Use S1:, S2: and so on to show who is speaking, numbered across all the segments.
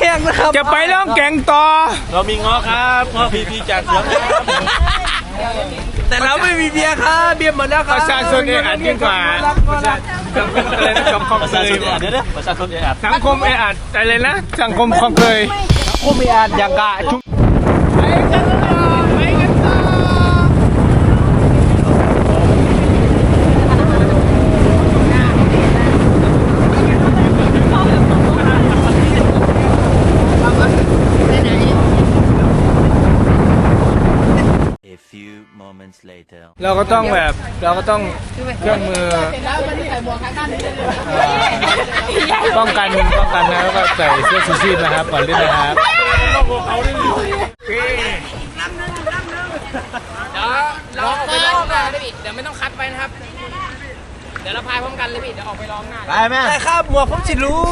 S1: แห้งนะครับ
S2: จะไปล่องแก่งต่อ
S3: เรามีง้อครับง้อพีพีจากเสือครับ
S1: แต่เราไม่มีเบียร์ครับเบียร์หมดแล้วค
S2: ป
S1: รับ
S2: ระชาชนเออัดยิ่งกว่าประชาอะไรนะสังคม
S3: ประ
S2: เค
S3: ชาช
S2: ย
S3: นเออัดเดี๋ยวนะประชาชนเออัด
S2: สังคมเออัดอะไรนะสังคมคลองเคย
S1: โคมีอาดอย่างกะชุบ
S2: เราก็ต้องแบบเราก็ต้องเครื่องมือป้องกันป้องกันนะแล้วก็ใส่เสื้อชูชีพนะครับก่อนเล่นนะครับ
S4: เราออกไปร้องหน้าเลยพี่เดี๋ยวไม่ต้องคัดไปนะครับ เดี๋ยวเราพายพร้อมกันเลยพี่เดี๋ยวออกไปร้องหน้า
S3: ไปแม่
S1: แต่ครับหมวกผมสิรู้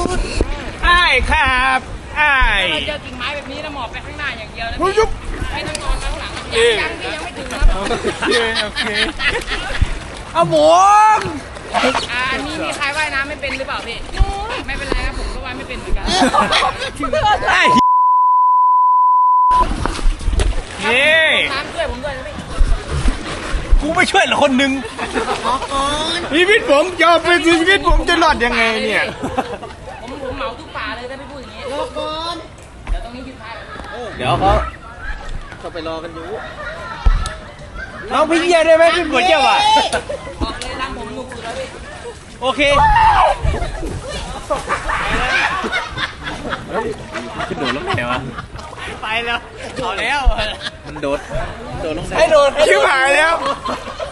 S2: ไอ้ายครับไอ้าย
S4: เราเจอกิ่งไม้แบบนี้นะหมอบไปข้างหน้าอย่างเดียวนะ
S2: ยุ
S4: พี่
S2: บ
S4: ไม่ต้องนอนข้างหลัง ยังยังพี่ยังไม่ถึงครับ
S2: โอเคโอเค
S1: เอาหมวก
S4: อ่าอันนี้มีใครว่ายน้ำไม่เป็นหรือเปล่าพี่ไม่เป็นไรครับผมก็ว่ายไม่เป็นเหมือนกัน
S1: ไอ้
S2: นี่
S4: น้ำช่วยผมด้วยนะพี่
S1: กูไม่ช่วยเหรอคนหนึ่ง
S2: ชีวิตผมจะเป็นชีวิตผมจะรอดยังไงเนี่ย
S4: ผมผมเหมาทุกป่าเลยถ้าไม่พูดอย่างนี้โลกก่อนเดี๋ยวตรงนี้หยุดพายก่อน
S3: เดี๋ยวเขา เขาไปรอกันอยู่
S1: น้องพี่เยี่ยได้ไหมพี่ปวดเยี่ยวอะ
S4: บอกเลยรังผมหนุกสุดแล้วพี่
S1: โอเค
S3: ขึ้นโดดลงไหนวะ
S1: ไปแล้วเอาแล้ว
S3: มันโดดโดดลงไหน
S1: ให้โดน
S2: ชิบหายแล้ว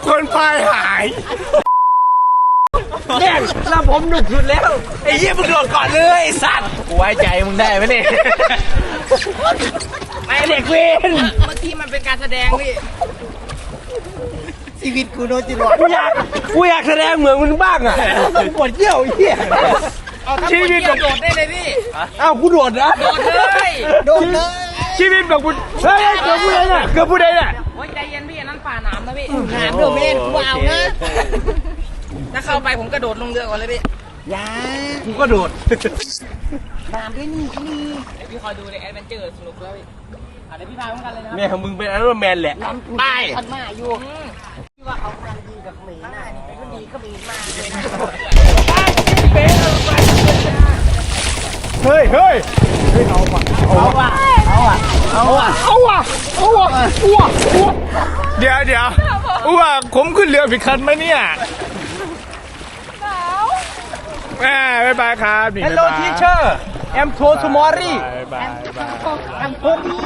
S2: คนพายหาย
S1: เนี่ยแล้วผมหนุกสุดแล้ว ไอ้เยี่ยมึงโดดก่อนเลยไอ้สัตว์กูไว้ใจมึงได้ไหมเนี่ยไอ้เด็กเวน
S4: เมื่อกี้มันเป็นการแสดงพี่
S1: ชีวิตกูโดนจิตหลอดกูอยากกูอยากแสดงเหมือนมึงบ้างอะกูปวดเยี่ยวไอ้เหี้ย
S4: เอาถ้า
S2: ชี
S4: ชี
S2: วิ
S4: วิ
S2: ต
S4: ตโดดได้เลยพี่
S1: เอ้ากูโดดนะ
S4: โดดเลย
S1: โดดเลย
S2: ชีวิตแบบกูเฮ้ยเกือบผู้ใดน่ะเกือบผู้ใดน่ะ
S4: โอ้ยใจเย็นพี่อันนั้นป่าหนามนะพี่
S1: หามโดดเวนกูเอานะ
S4: ถ้าเข้าไปผมกระโดดลงเรือก่อนเลยพี่
S1: ยากูก็โดด
S4: เดี๋ยวพี่คอยดูเลยแอดเวนเจอร์สนุกแล้วพี่อะเดี๋ยวพี่พายพร้อมกันเลยนะครับ
S1: แม่ของมึงเป็นไอรอนแมนแหละไป
S4: อืม
S2: เฮ้ยเฮ้ยเอาว่ะเอาว่ะเอาว่ะเอาว่ะเอาว่ะเอาว่ะเดี๋ยวเดี๋ยวอ้วกผมขึ้นเรือผิดคันไหมเนี่ย แม่บ๊ายบายครับนี่
S1: ฮัลโหล
S2: บ๊ายบาย
S1: ทีเชอร์แอมโททูมอรี่
S2: บ๊ายบายบ๊ายบาย
S1: แอมโทดี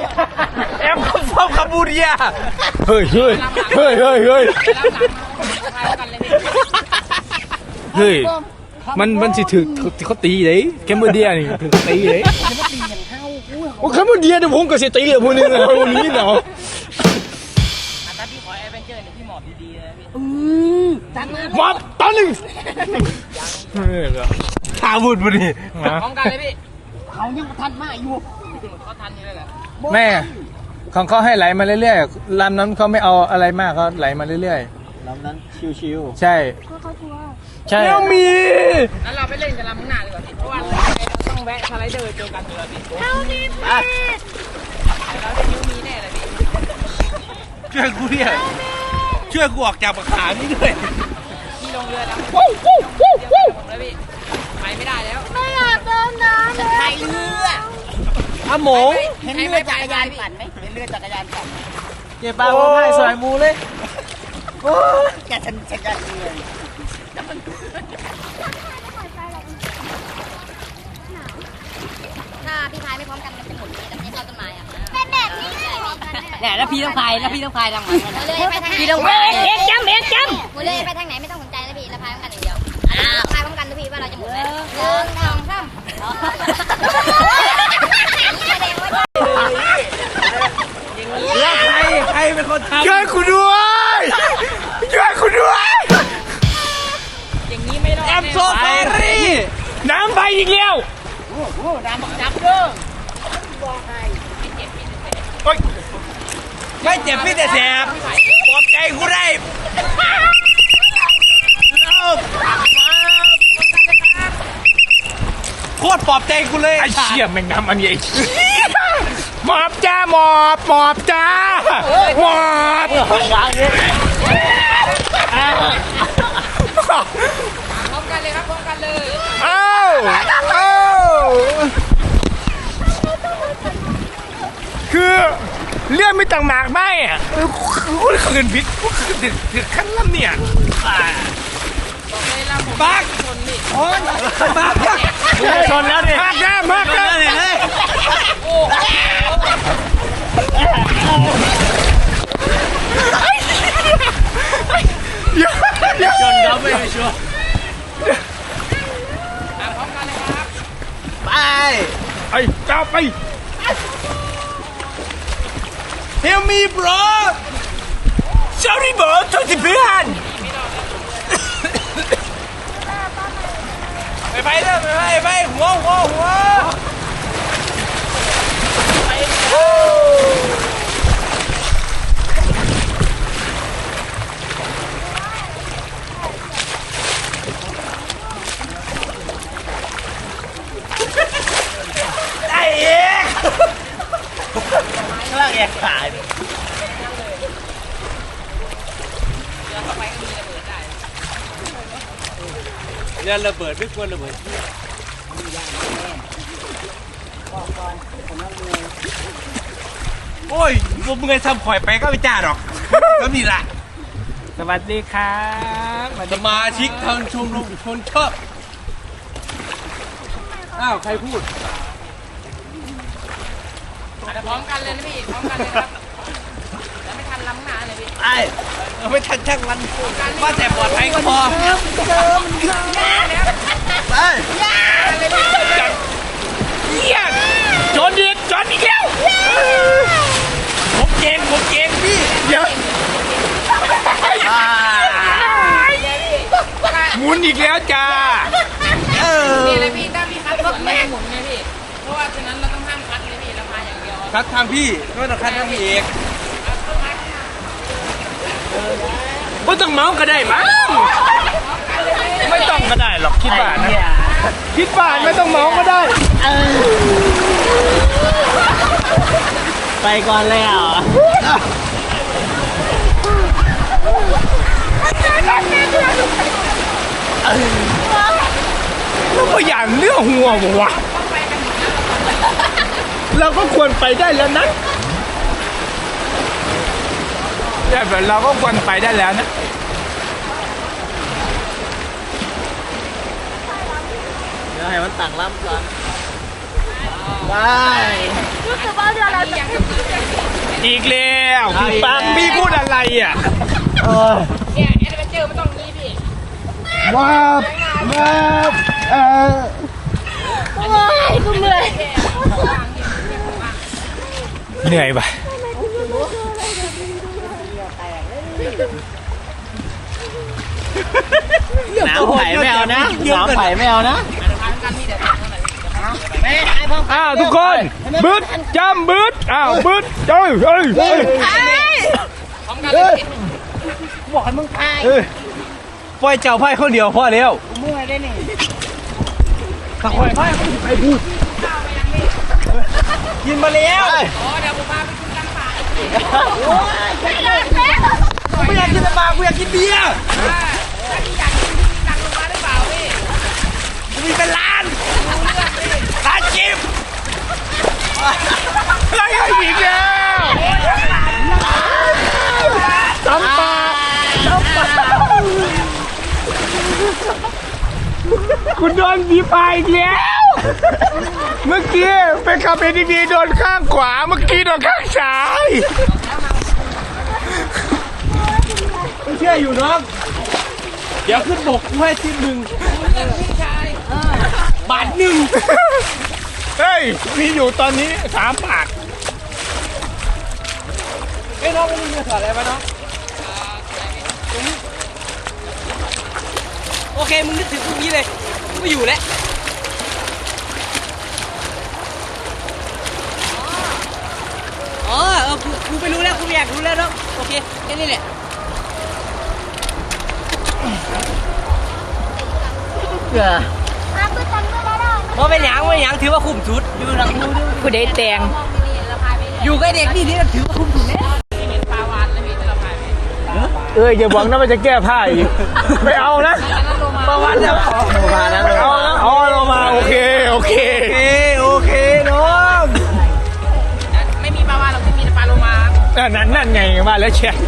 S1: แอมคอมฟอมคาบูเรีย
S2: เฮ้ยเฮ้ยเฮ้ยเฮ้ยเฮ้ย
S4: พายพร้อมกันเลยพี่
S2: เฮ้ยมันมันสิถือเขาตีเลยแคมเบอร์เดียนี่ถือตีเลยโอ้แคมเบอร์เดียเดี๋ยวผมก็สิตีเลยพวกนี้นะพวกนี้เนาะ
S4: อะ ถ้าพี่ขอแอดเวนเจอร์เนี่ยพี่หมอบดีๆเลยนะพี่
S2: มาตอนหนึ่งเฮ้ยเหรอ
S1: ขาบุดบุรี
S2: มา
S4: พร้อมกันเลยพี่เขายังทันมาอยู่เขาทันอยู่เลยเหรอ
S2: แม่ของเขาให้ไหลมาเรื่อยๆลำนั้นเขาไม่เอาอะไรมากเขาไหลมาเรื่อย
S3: ลำนั้นชิว
S2: ๆใช่ใช่
S1: ยังมี
S4: งั้นเราไปเล่นกันลำข้างหน้าดีกว่าพี่เพราะว่าเราต้องแวะสไลเดอร์เจอกันอยู่แล้วพี่เราได้นิ้วมีแน่เลยพี่
S1: ช่วยกูเนี่ยช่วยกูออกจากปากขานี่ด้วย
S4: พี่ลงเรือแล้ววู้วู้วู้วู้ผมเลยพี่ไปไม่ได้แล้ว
S5: ไม่อยากเดินน้ำเลย
S4: ไปเรือ
S1: อะหมง
S4: เห็นเรือจักรยานปั่นไหมเห็นเรือจักรยานปั่น
S1: เจ็บปากร้องไห้สวยมูเลย
S4: แกฉันฉันจะเรือ
S5: ถ้าพี่พายไม่พร้อมกันมันจะหมุนแต่ไม่เข้าต้นไม้อะ เป็นแบบนี้เลย
S4: เนี่ยแล้วพี่ต้องพายแล้วพี่ต้องพายทางไหน
S5: เราเลยไปทางไหน
S4: พี่ต้องพายเอ็กจำเอ็กจ
S5: เราเลยไปทางไหนไม่ต้องสนใจแล้วพี่เราพายพร้อมกันอย่างเดียวอ่าพายพร้อมกันนะพี่ว่าเราจะหมุนไหมหนึ่งสองสามนี่แสดงว่า
S1: แล้วใครใครเป็นคนทำ
S2: ช่วยกูด้วยช่วยกูด้วย
S4: อย่างนี้ไม่รอด
S1: แอมโซฟารี่
S2: น้ำไปอีกแล้ว
S4: ดันจับเด้อ
S2: โอ๊ย
S1: ไม่เจ็บพี่แต่แสบปลอบใจกูได้โคตรปลอบใจกูเลย
S2: ไอ้เชี่ยแม่งทำอันนี้ไอ้เหี้ยหมอบจ้าหมอบหมอบจ้าหมอบ
S4: พร้อมกันเลยครับพร้อมกันเลย
S2: เอ้าเอ้าคือ เรื่องไม่ต่างหมากไม่อะเออกูคืนพิษกูคืนถึงถึงขั้นลำเนี่ย
S4: บอกเลยเราผม
S1: บัก
S4: ชนนี่
S1: โอ้ยบักบัก
S2: ชนแล้วดิมากแน่มากแน่
S1: เนี่ยเฮ้ย
S4: โอ้
S2: เดี๋ยวเดี๋ยว
S3: จนเขาไม่ชัวร์
S4: อะพร้อมกันเลยครับ
S3: ไป
S2: ไอ้เจ้าไป
S1: Help me bro!
S2: sorry bro โทษทีเพื่อน
S1: ไปไปเด้อไปไปไปหัวหัวหัว
S3: ไอ้เอกข้างล่างแอกขาย
S1: เนี่ยระเบิดไม่ควรระเบิดโอ้ยพวกมึงไงทำข่อยไปก็ไม่จ้าหรอก ก็มีละ
S2: สวัสดีครับสวัส
S1: ส
S2: ดี
S1: มาชิกทางชมรมชนชอบอ้าว ใครพูด
S4: อะเดี๋ยวพร้อมกันเลยนะพี่ พร้อมกันเลยครับ แล้วไม่ทันล้ำหน้าเลยพี่
S1: ไอ้ เอาไม่ทันช่างมันว่าแต่ปลอดภัยก็พอ
S3: ไป
S2: เหี้ยจนอีกจนอีกแล้วผมเก่งผมเก่งพี่เดี๋ยวหมุนอีกแล้วจ้า
S4: นี่เลยพี่ถ้าพี่คัดรถไม่ให้หมุนไงพี่เพราะว่าฉะนั้นเราต้องห้ามคัดเลยพี่เราพายอย่างเดียว
S1: คัดทางพี่ไม่ต้องคัดทางพี่เอก
S2: ไม่ต้องเมาส์ก็ได้มั้งไม่ต้องก็ได้หรอกคิดบ้านนะคิดบ้านไม่ต้องเมาส์ก็ได้
S3: ไปก่อนเลยอะ
S2: แล้วก็อย่างเนื้อหัววะเราก็ควรไปได้แล้วนะ แต่แบบเราก็ควรไปได้แล้วนะ
S3: เดี๋ยวให้มันตักล้ำก่อนไป
S2: อีกแล้วพี่ปังพี่พูดอะไรอะ
S4: เนี่ยแอดเวนเจอร์มันต้องงี้พี่
S3: ว้าวว้าวเออ
S2: เหนื่อยปะ
S3: ห นาวไผ่ไม่เอานะหนาวไผ่ไม่เอานะ
S2: อ้าวทุกคนบึดจำบึดอ้าวบึดเอ้ยเอ้ยเอ้ย
S4: พร้อมกันเลยพี่
S1: ปล่อยเจ้าไพ่คนเดียวพอแล้วเมื่อยได้นี่ถ้าข่อยไพ่ใครพูดกินมาแล้ว
S4: อ๋อเดี๋ยวผมพาไปกินกลางป่า
S1: ไม่อยากกินแต่ปลากูอยากกินเบียร์
S4: ถ้าถ้าพี่อยากกินพี่ตังลงมาหรือเปล่าพี่
S1: กูมีเป็นล้าน
S4: รู้เรื่องพี่
S1: ล้านจิบ
S2: ไล่ให้อีกแล้วจำปาจำปาคุณโดนผีพายอีกแล้ว เมื่อกี้เป็นขับเอทีวีโดนข้างขวา เมื่อกี้โดนข้างซ้าย
S1: ไม่เชื่ออยู่น้อง เดี๋ยวขึ้นบกกูให้ชิ้นหนึ่ง
S4: รู้เรื่องพี่ชาย
S1: บาทหนึ่ง
S2: เฮ้ย มีอยู่ตอนนี้สามปาก
S1: ไอ้ยน้องไม่มีเงินถอดอะไรมาน้อง
S4: โอเค มึงนึกถึงพวกนี้เลยไม่อยู่แล้วอ๋อเออกูกูไปรู้แล้วกูไม่อยากรู้แล้วเนาะโอเคแค่นี้แหละ
S3: เกลือ
S5: Ah, aku tak boleh
S3: ว่าเป็นหยังว่าเป็นหยังถือว่าคุ้มชุดอยู่หลังดูดู
S4: ผู้ใดแตง
S3: อยู่ใกล้เด็กนี่นี่ถือว่าคุ้มชุดแน่
S4: เป็นปลาวานเลยพี่เราพายไป
S2: เอ้ยอย่าหวังนะมันจะแก้ผ้าอีกไม่เอานะ
S3: ประวัติแล้วประวัติแล้ว
S2: เอาเอาเรามาโอเคโอเค
S3: โอเคน้อง
S4: ไม่มีปลาวานเราจะมีแต่ปลาโลมา
S2: นั่นนั่นนั่นไงมาแล้วเชียร์
S1: โร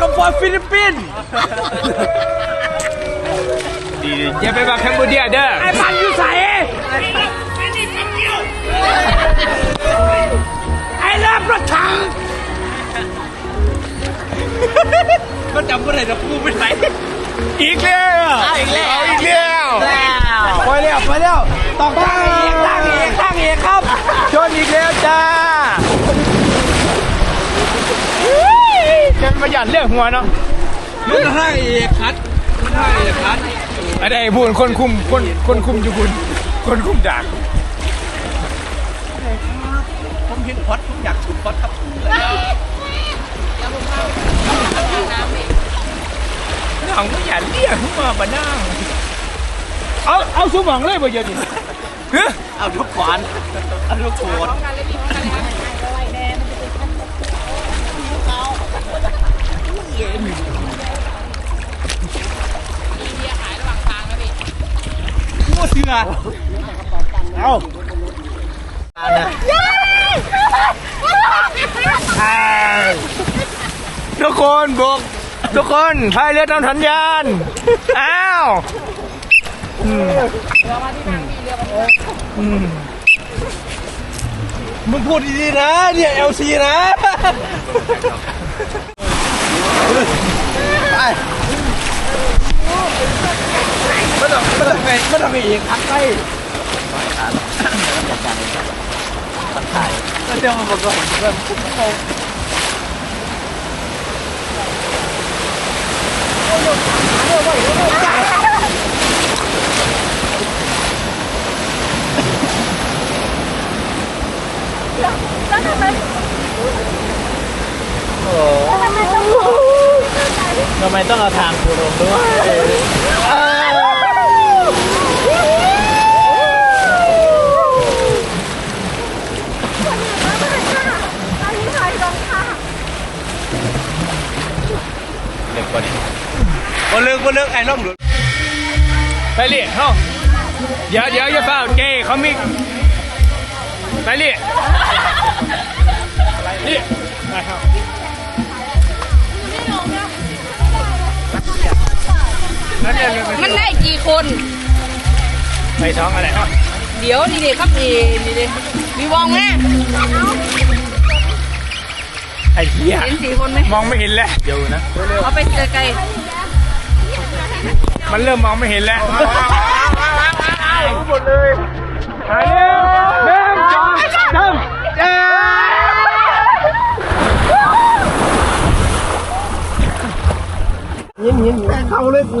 S1: แอคคอมฟอร์ฟิลิปปินส์
S2: ดีอย่าไปบักแคมโบเดียเด้อ
S1: ไอ้พันอยู่ใส่ไอ้เลิฟรถถังก็จำไม่ได้จะพูดไม่ไหน
S2: อีกแล้วอีกแล้วอีกแล้ว
S1: ไปแล้วไปแล้วต้องตั้งเอกตั้งเอกตั้งเอกครับ
S2: ชนอีกแล้วจ้าจะมา หยัดเรื่องหัวเนาะ
S1: มันให้เอกคัดมันให้เอกคัด
S2: อะไรพูดคนคุมคนคนคุมอยู่คุณคนคุมด่าง
S1: ผมเห็นพอดผมอยากชุดพอดครับ
S2: น้องไม่อยากเรียกขึ้นมาบ้านั่งเอาเอาสมองเลยบ่เยอะดิเฮ้ย
S1: เอาทุกขวานเอาทุกโข นมั่วเสือเอา
S2: ทุกคนบกทุกคนพายเรือตามสัญญาณ อ้าวอืมอืม
S1: มึงพูดดีๆนะ เนี่ย LC นะไปไม่ต้องไม่ ต้องไปไม่ต้องไปอีกทักไปเดี๋ยวมาบอกก่อนเริ่มคุ้มเขา
S3: ทำไมต้องเอาทางกูลงด้วย
S1: บนเลิกบนเลิกไอ้ล่องหลุด
S2: ไปเรียกเขาเดี๋ยวเดี๋ยวอย่าเฝ้าเจเขามีไปเรียกนี่ไปครับนั่นเรียกเลยไป
S4: มันได้กี่คน
S2: ไปท้องอะไรเนาะ
S4: เดี๋ยวนี่เด็กครับนี่นี่เด็กมีวองไหม
S2: ไอ้เหี้ย
S4: เห็นสี่คนไหม
S2: มองไม่เห็นแล้วเดี๋ยวนะ
S4: เอาไปไกล
S2: มันเริ่มมองไม่เห็นแล้วหมดเลยไปเร็วหนึ่งสองสามเอ้ย
S1: เข้าเลยกู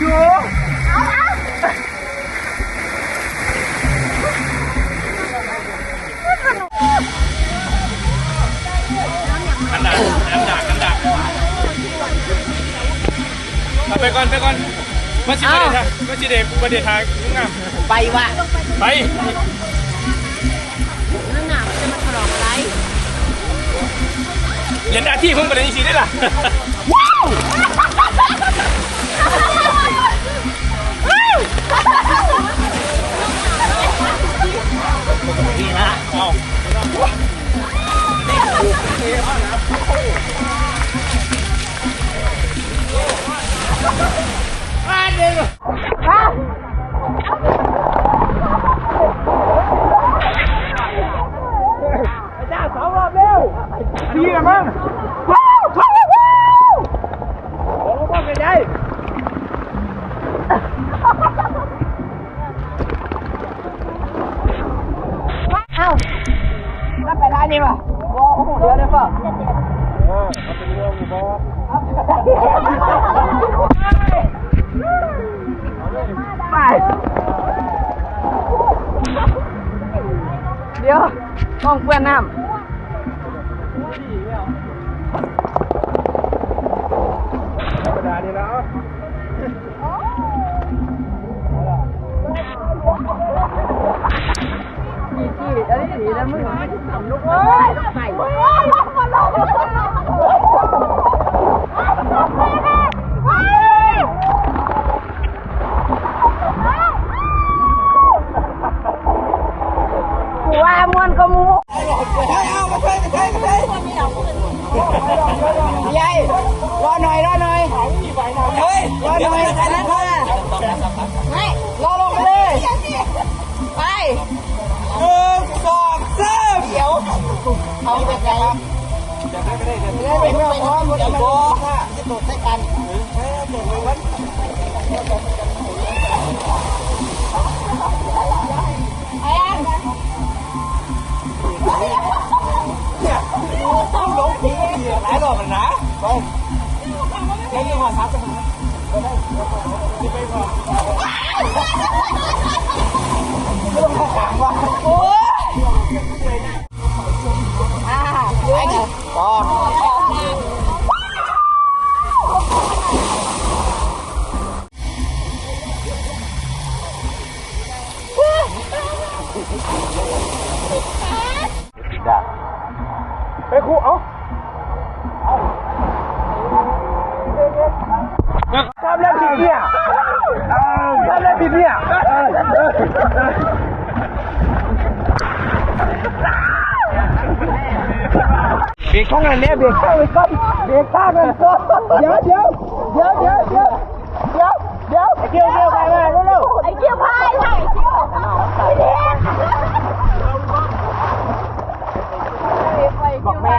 S1: อยู่
S2: กันดักกันดักกันดักเอาไปก่อนไปก่อนมาชิประเดทามาชิเดประเดทางงาม
S4: ไปวะ
S2: ไป
S4: นั่นน่ะมันจะมาถลอกอะไร
S2: เรียนหน้าที่เพิ่งประเด็นสีได้ล่ะ เไป
S6: เดี๋ยวกองเปื้อนน้ำ
S1: ธดีแล้ว
S6: กี่
S7: กี่แล้วน้มึงไมำลูกเว้ย โบค่ะจะตกใส่กันเออตกเลยวัต้องลงทีเดียว
S8: หลายรอบมันนะ
S7: ต้อฮ้วยังมาซับกัน
S8: นะไม่ไปก่
S7: อนเรื่องข้งว่าโอ้
S1: ได้ไปครูเอาทำแล้วผิดเนี่ยทำแล้วผิดเนี่ยเบรกข้างนั้นเนี่ยเบรกข้างเลยก่อนเบรกข้างนั้นก่อนเดี๋ยวเดี๋ยวเดี๋ยวเดี๋ยวเดี๋ยวเดี๋ยวเดี๋ยวเดี๋ยวเดี๋ยวไปมาเร็ว
S8: ไอ้เกี้ยวพายไอ้เกี้ยวไอ้เด็ก
S7: บอกแม่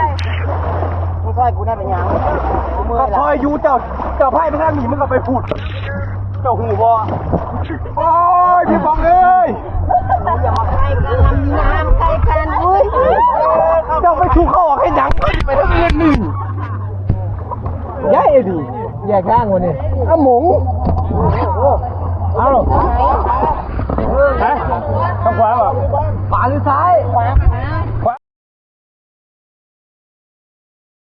S7: มึงค อยกูได้เป็นยังกูเมื่
S1: ก็
S7: อย
S1: ค
S7: แล้ว
S1: อยอยู่เจ้าเจ้าไพ่ไปทาหนีมึงก็ไปพูดเจ้าหูบอโอ้ยพี่บองเอ้ย
S7: อย่ามาใกล้กันน้ำใกล้กันอุ้ย
S1: เจ้าไปถูกเขาออกให้ดังไปทั้งเรือนหนึ่งย้ายไอ้ดิแยกข้างวันนี้อ้าหมงเอาฮะทางขวาป่ะขวาหรือซ้าย